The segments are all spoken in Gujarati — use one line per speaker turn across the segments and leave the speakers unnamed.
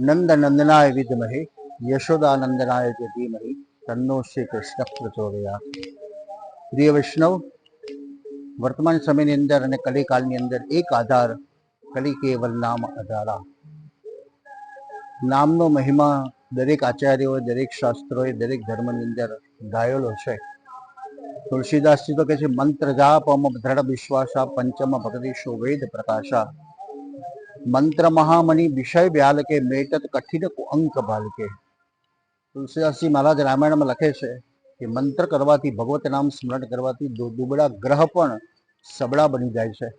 નંદ નંદનાય વિદ્મહે યશોદાનંદનાય જ ધીમહી તન્નો શ્રી કૃષ્ણ પ્રચોદયા પ્રિય વૈષ્ણવ વર્તમાન સમયની અંદર અને કલિકાળની અંદર એક આધાર કલી કેવલ નામ આધારા નામનો મહિમા દરેક આચાર્યોએ દરેક શાસ્ત્રોએ દરેક ધર્મની અંદર ગાયેલો છે તુલસીદાસજી તો કહે છે મંત્ર જાપ અમ દ્રઢ વિશ્વાસા પંચમ ભગદીશો વેદ પ્રકાશા મંત્ર મહામણિ વિષય વ્યાલકે મેટત કઠિન અંક ભાલકે. તુલસીદાસજી મહારાજ રામાયણમાં લખે છે કે મંત્ર કરવાથી ભગવત નામ સ્મરણ કરવાથી દુબળા ગ્રહ પણ સબળા બની જાય છે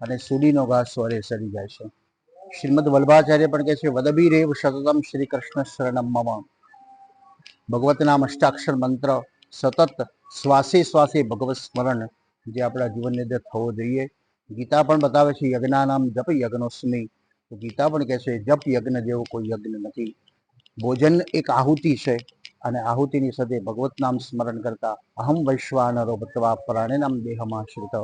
અને સુડીનો ઘાસ સ્વરે સરી જાય છે. શ્રીમદ વલ્ભાચાર્ય પણ કહે છે વદબી રેવ સતતમ શ્રી કૃષ્ણ શરણમ મમ. ભગવત નામ અષ્ટાક્ષર મંત્ર સતત શ્વાસે શ્વાસે ભગવત સ્મરણ જે આપણા જીવનની અંદર થવો જોઈએ. ગીતા પણ બતાવે છે, યજ્ઞાનામ જપ યજ્ઞોસ્મી. તો ગીતા પણ કહે છે, જપ યજ્ઞ જેવો કોઈ યજ્ઞ નથી. ભોજન એક આહુતિ છે અને આહુતિની સાથે ભગવત નામ સ્મરણ કરતા અહમ વૈશ્વાનરો બતવા પ્રાણીનામ દેહમાં શ્રુત.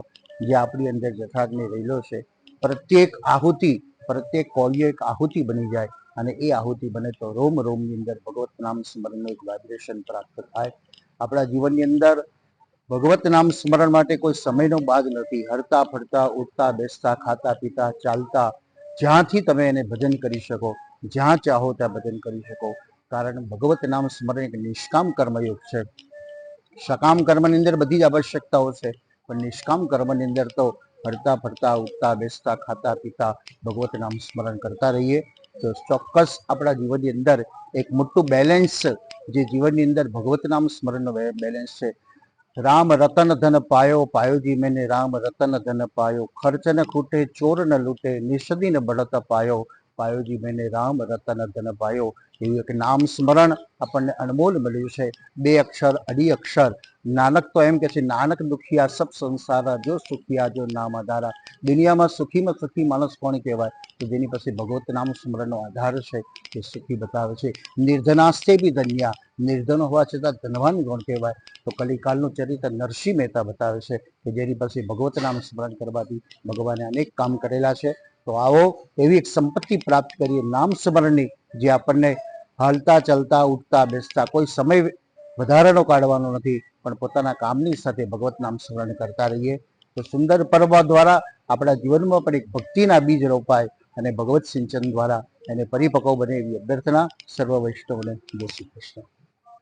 જે આપણી અંદર જઠરાગ્નિ રહેલો છે. પ્રત્યેક આહુતિ, પ્રત્યેક કોળીઓ એક આહુતિ બની જાય અને એ આહુતિ બને તો રોમ રોમની અંદર ભગવત નામ સ્મરણનું એક વાઇબ્રેશન પ્રાપ્ત થાય. આપણા જીવનની અંદર ભગવત નામ સ્મરણ માટે કોઈ સમયનો બાદ નથી. હરતા ફરતા, ઉઠતા, બેસતા, ખાતા, પીતા, ચાલતા, જ્યાંથી તમે એને ભજન કરી શકો, જ્યાં ચાહો ત્યાં ભજન કરી શકો. કારણ ભગવત નામ સ્મરણ એક નિષ્કામ કર્મયોગ છે. સકામ કર્મની અંદર બધી જ આવશ્યકતાઓ છે. પણ નિષ્કામ કર્મની અંદર તો હરતા ફરતા, ઉઠતા, બેસતા, ખાતા, પીતા ભગવત નામ સ્મરણ કરતા રહીએ. તો ચોક્કસ આપણા જીવનની અંદર એક મોટું બેલેન્સ જે જીવનની અંદર ભગવત નામ સ્મરણનો બેલેન્સ છે. રામ રતન ધન પાયો, પાયોજી મેને રામ રતન ધન પાયો, ખર્ચ ન ખૂટે, ચોર ન લૂટે, નિષદી ન બળત પાયો પાયોજી મેને રામ, રતન ધન પાયો એવું એક નામ સ્મરણ આપણને અનમોલ મળ્યું છે. બે અક્ષર, અઢી અક્ષર. નાનક તો એમ કે છે, નાનક દુખિયા સબ સંસારા, જો સુખિયા, જો નામ આધારા. દુનિયામાં સુખીમાં સુખી માણસ કોણ કહેવાય? કે જેની પાસે ભગવત નામ સ્મરણનો આધાર છે તે સુખી બતાવે છે. નિર્ધનાસ્તે બી ધન્યા. નિર્ધન હોવા છતાં ધનવાન કોણ કહેવાય? તો કલિકાલનું ચરિત્ર નરસિંહ મહેતા બતાવે છે કે જેની પાસે ભગવત નામ સ્મરણ કરવાથી ભગવાને અનેક કામ કરેલા છે. તો આવો એવી એક સંપત્તિ પ્રાપ્ત કરીએ. નામ સ્મરણની જે આપણને હાલતા ચાલતા, ઉઠતા, બેસતા કોઈ સમય વધારાનો કાઢવાનો નથી, પણ પોતાના કામની સાથે ભગવત નામ સ્મરણ કરતા રહીએ. તો સુંદર પર્વ દ્વારા આપણા જીવનમાં પણ એક ભક્તિના બીજ રોપાય અને ભગવત સિંચન દ્વારા એને પરિપક્વ બને એવી અભ્યર્થના સર્વ વૈષ્ણવને જય શ્રી કૃષ્ણ.